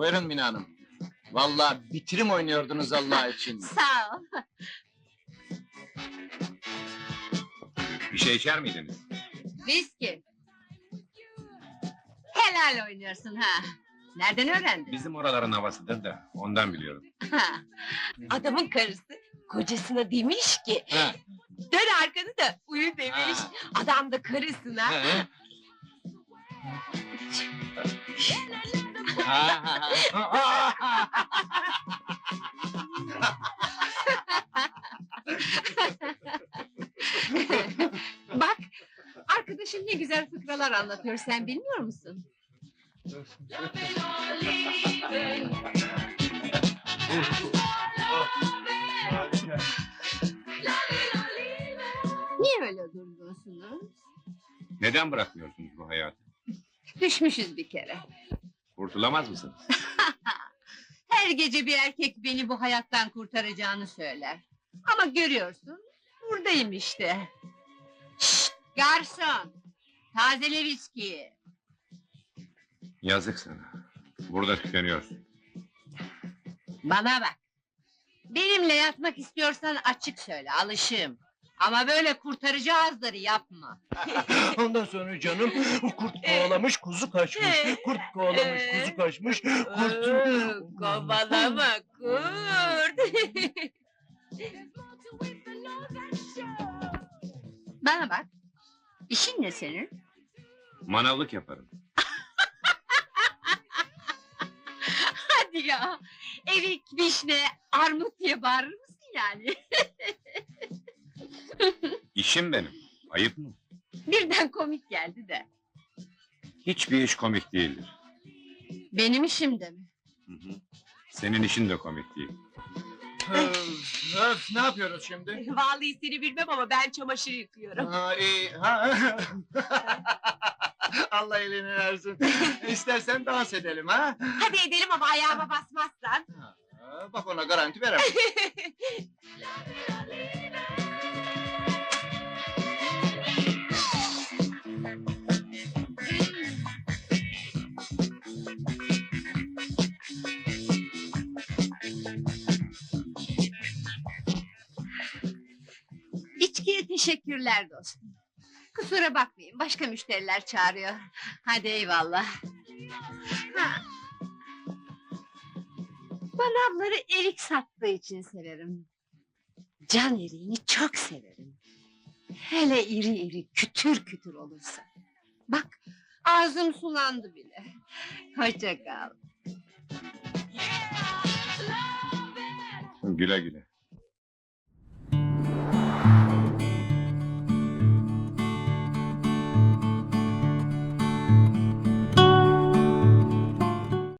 Buyurun Mine Hanım. Vallahi bitirim oynuyordunuz Allah için. Sağ ol. Bir şey içer miydiniz? Viski. Helal oynuyorsun ha. Nereden öğrendin? Bizim oraların havasıdır da ondan biliyorum. Ha. Adamın karısı kocasına demiş ki Ha, dön arkanı da uyu demiş. ha, Adam da karısına ha, ha. Bak, arkadaşın ne güzel fıkralar anlatıyor sen bilmiyor musun? Niye öyle durgunsunuz? Neden bırakmıyorsunuz bu hayatı? Düşmüşüz bir kere. Kurtulamaz mısınız? Her gece bir erkek beni bu hayattan kurtaracağını söyler. Ama görüyorsun, buradayım işte. Şşt, garson! Tazele viskiyi. Yazık sana. Burada tükeniyorsun. Bana bak. Benimle yatmak istiyorsan açık söyle, alışığım. Ama böyle kurtarıcı ağızları yapma. Ondan sonra canım kurt kovalamış kuzu kaçmış. Kurt kovalamış kuzu kaçmış. Kurt... "Oo, kovalama kurt. Bana bak. İşin ne senin? Manavlık yaparım. Hadi ya. Erik, vişne, armut diye bağırır mısın yani? İşim benim. Ayıp mı? Birden komik geldi de. Hiçbir iş komik değildir. Benim işim de mi? Hı hı. Senin işin de komik değil. Öf, öf, ne yapıyoruz şimdi? Vallahi seni bilmem ama ben çamaşır yıkıyorum. Ha, iyi, ha. Allah elini versin. İstersen dans edelim ha. Hadi edelim ama ayağıma basmazsan. Ha, Bak ona garanti veremem. teşekkürler dostum. Kusura bakmayın, başka müşteriler çağırıyor. Hadi eyvallah. Ha. Manavları erik sattığı için severim. Can eriğini çok severim. Hele iri iri, kütür kütür olursa. Bak, ağzım sulandı bile. Hoşça kal. Güle güle.